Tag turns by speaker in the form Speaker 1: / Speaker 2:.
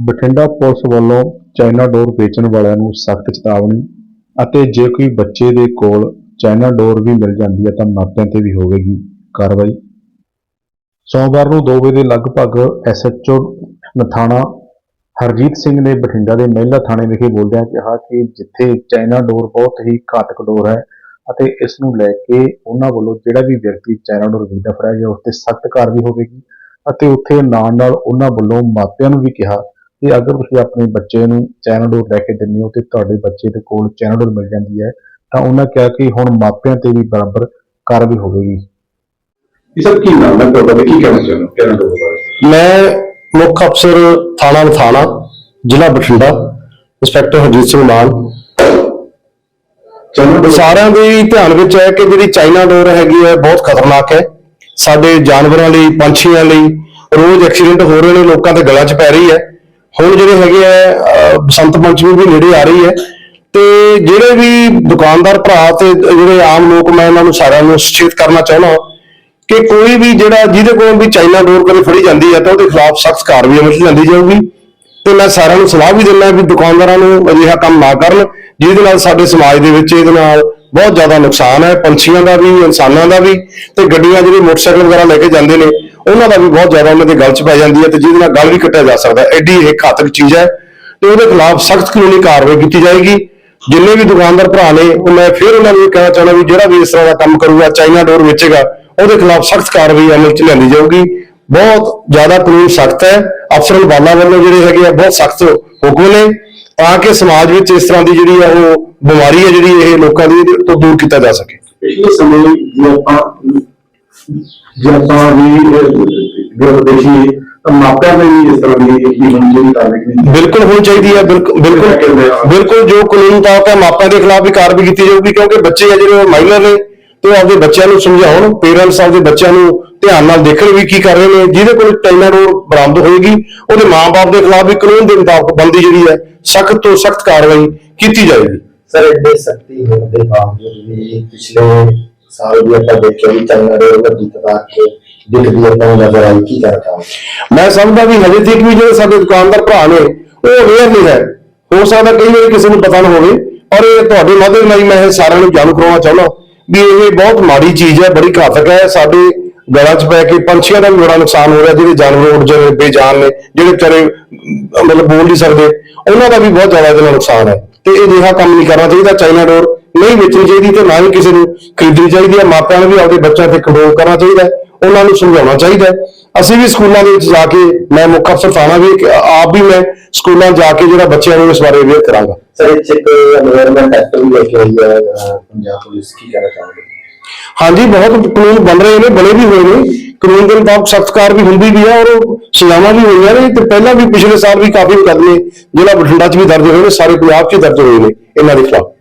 Speaker 1: Bathinda police ਵੱਲੋਂ China ਡੋਰ ਵੇਚਣ ਵਾਲਿਆਂ ਨੂੰ ਸਖਤ ਚੇਤਾਵਨੀ ਅਤੇ ਜੇ ਕੋਈ ਬੱਚੇ ਦੇ ਕੋਲ ਚਾਈਨਾ ਡੋਰ ਵੀ ਮਿਲ ਜਾਂਦੀ ਹੈ ਤਾਂ ਮਾਪਿਆਂ ਤੇ ਵੀ ਹੋਵੇਗੀ ਕਾਰਵਾਈ। ਸੋਮਵਾਰ ਨੂੰ 2 ਵਜੇ ਦੇ ਲਗਭਗ ਐਸਐਚਓ ਨਥਾਣਾ ਹਰਜੀਤ ਸਿੰਘ ਨੇ ਬਠਿੰਡਾ ਦੇ ਮਹਿਲਾ ਥਾਣੇ ਵਿਖੇ ਬੋਲਦਿਆਂ ਕਿਹਾ ਕਿ ਜਿੱਥੇ ਚਾਈਨਾ ਡੋਰ ਬਹੁਤ ਹੀ ਘਾਤਕ ਡੋਰ ਹੈ ਅਤੇ ਇਸ ਨੂੰ ਲੈ ਕੇ ਉਹਨਾਂ ਵੱਲੋਂ ਜਿਹੜਾ ਵੀ ਵਿਅਕਤੀ ਚਾਈਨਾ ਡੋਰ ਵੇਚਦਾ ਫੜਿਆ ਗਿਆ, ਉਸ ਤੇ ਸਖਤ ਕਾਰਵਾਈ ਹੋਵੇਗੀ ਅਤੇ ਉੱਥੇ ਨਾਲ ਨਾਲ ਉਹਨਾਂ ਵੱਲੋਂ ਮਾਪਿਆਂ ਨੂੰ ਵੀ ਕਿਹਾ ਕਿ ਅਗਰ ਤੁਸੀਂ ਆਪਣੇ ਬੱਚੇ ਨੂੰ ਚਾਈਨਾ ਡੋਰ ਲੈ ਕੇ ਦਿੰਦੇ ਹੋ ਤੇ ਤੁਹਾਡੇ ਬੱਚੇ ਦੇ ਕੋਲ ਚਾਈਨਾ ਡੋਰ ਮਿਲ ਜਾਂਦੀ ਹੈ ਤਾਂ ਉਹਨਾਂ ਕਿਹਾ ਕਿ ਹੁਣ ਮਾਪਿਆਂ ਤੇ ਵੀ ਬਰਾਬਰ ਕਾਰਵਾਈ ਹੋਵੇਗੀ।
Speaker 2: ਇਹ ਸਭ ਕੀ ਨਾਮ ਹੈ ਤੁਹਾਡਾ ਤੇ ਕੀ ਕਹਿਣਾ ਚਾਹੁੰਦੇ ਤੋਂ ਬਾਰੇ।
Speaker 3: ਮੈਂ ਮੁੱਖ ਅਫਸਰ ਥਾਣਾ ਲਥਾਣਾ ਜ਼ਿਲ੍ਹਾ ਬਠਿੰਡਾ ਇੰਸਪੈਕਟਰ ਹਰਜੀਤ ਸਿੰਘ ਮਾਨ ਸਾਰਿਆਂ ਦੇ ਧਿਆਨ ਵਿੱਚ ਹੈ ਕਿ ਜਿਹੜੀ ਚਾਈਨਾ ਡੋਰ ਹੈਗੀ ਹੈ ਬਹੁਤ ਖਤਰਨਾਕ ਹੈ। ਸਾਡੇ ਜਾਨਵਰਾਂ ਲਈ ਪੰਛੀਆਂ ਲਈ ਰੋਜ਼ ਐਕਸੀਡੈਂਟ ਹੋ ਰਹੇ ਨੇ ਲੋਕਾਂ ਦੇ ਗਲਾਂ 'ਚ ਪੈ ਰਹੀ ਹੈ। ਹੁਣ ਜਿਹੜੇ ਹੈਗੇ ਆ ਬਸੰਤ ਪੰਚਮੀ ਵੀ ਨੇੜੇ ਆ ਰਹੀ ਹੈ ਤੇ ਜਿਹੜੇ ਵੀ ਦੁਕਾਨਦਾਰ ਭਰਾ ਤੇ ਜਿਹੜੇ ਆਮ ਲੋਕ, ਮੈਂ ਇਹਨਾਂ ਨੂੰ ਸਾਰਿਆਂ ਨੂੰ ਸੁਚੇਤ ਕਰਨਾ ਚਾਹੁੰਦਾ ਕਿ ਕੋਈ ਵੀ ਜਿਹੜਾ ਜਿਹਦੇ ਕੋਲ ਵੀ ਚਾਈਨਾ ਡੋਰ ਕਦੇ ਫੜੀ ਜਾਂਦੀ ਹੈ ਤਾਂ ਉਹਦੇ ਖਿਲਾਫ ਸਖਤ ਕਾਰਵਾਈ ਅਮਲ 'ਚ ਲਿਆਂਦੀ ਜਾਊਗੀ। ਤੇ ਮੈਂ ਸਾਰਿਆਂ ਨੂੰ ਸਲਾਹ ਵੀ ਦਿੰਦਾ ਵੀ ਦੁਕਾਨਦਾਰਾਂ ਨੂੰ ਅਜਿਹਾ ਕੰਮ ਨਾ ਕਰਨ, ਜਿਹਦੇ ਨਾਲ ਸਾਡੇ ਸਮਾਜ ਦੇ ਵਿੱਚ ਇਹਦੇ ਨਾਲ ਬਹੁਤ ਜ਼ਿਆਦਾ ਨੁਕਸਾਨ ਹੈ, ਪੰਛੀਆਂ ਦਾ ਵੀ, ਇਨਸਾਨਾਂ ਦਾ ਵੀ, ਤੇ ਗੱਡੀਆਂ ਜਿਹੜੇ ਮੋਟਰਸਾਈਕਲ ਵਗੈਰਾ ਲੈ ਕੇ ਜਾਂਦੇ ਨੇ, ਉਹਨਾਂ ਦਾ ਵੀ ਬਹੁਤ ਜ਼ਿਆਦਾ ਉਹਨਾਂ ਦੇ ਗਲ 'ਚ ਪੈ ਜਾਂਦੀ ਹੈ ਤੇ ਜਿਹਦੇ ਨਾਲ ਗਲ ਵੀ ਕੱਟਿਆ ਜਾ ਸਕਦਾ ਐਡੀ ਇਹ ਘਾਤਕ ਚੀਜ਼ ਹੈ ਤੇ ਉਹਦੇ ਖਿਲਾਫ ਸਖਤ ਕਾਨੂੰਨੀ ਕਾਰਵਾਈ ਕੀਤੀ ਜਾਏਗੀ। ਜਿੰਨੇ ਵੀ ਦੁਕਾਨਦਾਰ ਭਰਾ ਨੇ, ਉਹ ਮੈਂ ਫਿਰ ਉਹਨਾਂ ਨੂੰ ਇਹ ਕਹਿਣਾ ਚਾਹੁੰਦਾ ਵੀ ਜਿਹੜਾ ਵੀ ਇਸ ਤਰ੍ਹਾਂ ਦਾ ਕੰਮ ਕਰੂਗਾ, ਚਾਈਨਾ ਡੋਰ ਵੇਚੇਗਾ, ਉਹਦੇ ਖਿਲਾਫ ਸਖਤ ਕਾਰਵਾਈ ਅਮਲ 'ਚ ਲਿਆਂਦੀ ਜਾਊਗੀ। ਬਹੁਤ ਜ਼ਿਆਦਾ ਕਾਨੂੰਨ ਸਖਤ ਹੈ। ਅਫਸਰ ਬਾਲਾ ਵੱਲੋਂ ਜਿਹੜੇ ਹੈਗੇ ਆ, ਬਹੁਤ ਸਖਤ ਹੁਕਮ ਨੇ। ਤਾਂ ਕਿ ਸਮਾਜ ਵਿੱਚ ਇਸ ਤਰ੍ਹਾਂ ਦੀ ਜਿਹੜੀ ਹੈ ਉਹ ਬਿਮਾਰੀ ਹੈ ਜਿਹੜੀ ਇਹ ਲੋਕਾਂ ਦੀ ਤੋਂ ਦੂਰ ਕੀਤਾ ਜਾ ਸਕੇ।
Speaker 2: ਪਿਛਲੇ ਸਮੇਂ ਜੇ ਆਪਾਂ ਜੇ ਆਪਾਂ ਵੀ ਜੇ ਦੇਖੀਏ ਤਾਂ ਮਾਪਿਆਂ ਦੇ ਵੀ ਇਸ ਤਰ੍ਹਾਂ ਦੀ ਇੱਕ ਹੀ ਹੋਣੀ ਚਾਹੀਦੀ ਕਾਰਵਾਈ ਨਹੀਂ
Speaker 3: ਬਿਲਕੁਲ ਹੋਣੀ ਚਾਹੀਦੀ ਹੈ ਬਿਲਕੁਲ ਬਿਲਕੁਲ ਜੋ ਕਾਨੂੰਨ ਮੁਤਾਬਕ ਹੈ ਮਾਪਿਆਂ ਦੇ ਖਿਲਾਫ ਵੀ ਕਾਰਵਾਈ ਕੀਤੀ ਜਾਊਗੀ ਕਿਉਂਕਿ ਬੱਚੇ ਆ ਜਿਹੜੇ ਮਾਈਨਰ ਨੇ ਤੇ ਆਪਦੇ ਬੱਚਿਆਂ ਨੂੰ ਸਮਝਾਉਣ ਪੇਰੈਂਟਸ ਆਪਦੇ ਬੱਚਿਆਂ ਨੂੰ ਧਿਆਨ ਨਾਲ ਦੇਖਣ ਵੀ ਕੀ ਕਰ ਰਹੇ ਨੇ ਜਿਹਦੇ ਕੋਲ ਡੋਰ ਬਰਾਮਦ ਹੋਏਗੀ ਉਹਦੇ ਮਾਪੇ ਦੇ ਖਿਲਾਫ ਵੀ ਕਾਨੂੰਨ ਦੇ ਮੁਤਾਬਕ ਬੰਦੀ ਜਿਹੜੀ ਹੈ ਸਖਤ ਤੋਂ ਸਖਤ ਕਾਰਵਾਈ ਕੀਤੀ ਜਾਏਗੀ।
Speaker 4: ਸਰ ਐਡੇ ਸਖਤੀ ਹੋਣ ਦੇ ਬਾਵਜੂਦ ਵੀ ਪਿਛਲੇ ਸਾਲ ਵੀ ਆਪਾਂ ਦੇਖਿਆ ਵੀ ਦੇ ਵੱਡੀ ਤਦਾਦ ਕੇ ਦਿਖਦੀ ਆਪਾਂ ਨੂੰ ਨਜ਼ਰ ਆਈ ਕੀ ਕਰਦਾ
Speaker 3: ਮੈਂ ਸਮਝਦਾ ਵੀ ਹਜੇ ਤੱਕ ਵੀ ਜਿਹੜੇ ਸਾਡੇ ਦੁਕਾਨਦਾਰ ਭਰਾ ਨੇ ਉਹ ਅਵੇਅਰ ਨਹੀਂ ਹੈ। ਹੋ ਸਕਦਾ ਕਈ ਵਾਰੀ ਕਿਸੇ ਨੂੰ ਪਤਾ ਨਾ ਹੋਵੇ ਔਰ ਇਹ ਤੁਹਾਡੇ ਮਾਧਿਅਮ ਨਾਲ ਮੈਂ ਸਾਰਿਆਂ ਨੂੰ ਜਾਣੂ ਕਰਾਉਣਾ ਚਾਹੁੰਦਾ ਵੀ ਇਹ ਬਹੁਤ ਮਾੜੀ ਚੀਜ਼ ਹੈ ਬੜੀ ਘਾਤਕ ਹੈ ਸਾਡੇ ਗਲਾਂ 'ਚ ਪੈ ਕੇ ਪੰਛੀਆਂ ਦਾ ਵੀ ਬੜਾ ਨੁਕਸਾਨ ਹੋ ਰਿਹਾ, ਜਿਹੜੇ ਜਾਨਵਰ ਉੱਡ ਜਾਂਦੇ ਬੇਜਾਨ ਨੇ, ਜਿਹੜੇ ਵਿਚਾਰੇ ਮਤਲਬ ਬੋਲ ਨਹੀਂ ਸਕਦੇ, ਉਹਨਾਂ ਦਾ ਵੀ ਬਹੁਤ ਜ਼ਿਆਦਾ ਇਹਦੇ ਨਾਲ ਨੁਕਸਾਨ ਹੈ। ਤੇ ਇਹ ਅਜਿਹਾ ਕੰਮ ਨਹੀਂ ਕਰਨਾ ਚਾਹੀਦਾ, ਚਾਈਨਾ ਡੋਰ ਨਹੀਂ ਵੇਚਣੀ ਚਾਹੀਦੀ ਤੇ ਨਾ ਹੀ ਕਿਸੇ ਨੂੰ ਖਰੀਦਣੀ ਚਾਹੀਦੀ ਹੈ। ਮਾਪਿਆਂ ਨੂੰ ਵੀ ਆਪਦੇ ਬੱਚਿਆਂ ਤੇ ਕੰਟਰੋਲ ਕਰਨਾ ਚਾਹੀਦਾ ਉਹਨਾਂ ਨੂੰ ਸਮਝਾਉਣਾ ਚਾਹੀਦਾ ਅਸੀਂ ਵੀ ਸਕੂਲਾਂ ਦੇ ਵਿੱਚ ਜਾ ਕੇ, ਮੈਂ ਮੁੱਖ ਅਫਸਰ ਥਾਣਾ ਵੀ ਆਪ ਵੀ ਮੈਂ ਸਕੂਲਾਂ 'ਚ ਜਾ ਕੇ ਜਿਹੜਾ ਬੱਚਿਆਂ ਨੂੰ ਇਸ ਬਾਰੇ ਅਵੇਅਰ ਕਰਾਂਗਾ।
Speaker 4: ਸਰ ਇੱਕ ਅਨਵਾਇਰਮੈਂਟ ਐਕਟ ਵੀ ਲੈ ਕੇ ਆਈ ਹੈ ਪੰਜਾਬ ਪੁਲਿਸ, ਕੀ ਕਹਿਣਾ ਚਾਹੁੰਦੇ
Speaker 3: ਹਾਂਜੀ, ਬਹੁਤ ਕਾਨੂੰਨ ਬਣ ਰਹੇ ਨੇ, ਬਣੇ ਵੀ ਹੋਏ ਨੇ। ਕਾਨੂੰਨ ਦੇ ਮੁਤਾਬਕ ਸਖਤ ਕਾਰਵਾਈ ਹੁੰਦੀ ਵੀ ਹੈ ਔਰ ਸਜ਼ਾਵਾਂ ਵੀ ਹੋਈਆਂ ਨੇ ਤੇ ਪਹਿਲਾਂ ਵੀ ਪਿਛਲੇ ਸਾਲ ਵੀ ਕਾਫੀ ਮੁਕੱਦਮੇ ਜ਼ਿਲ੍ਹਾ ਬਠਿੰਡਾ 'ਚ ਵੀ ਦਰਜ ਹੋਏ ਨੇ, ਸਾਰੇ ਪੰਜਾਬ 'ਚ ਦਰਜ ਹੋਏ ਨੇ, ਇਹਨਾਂ ਦੇ ਖਿਲਾਫ।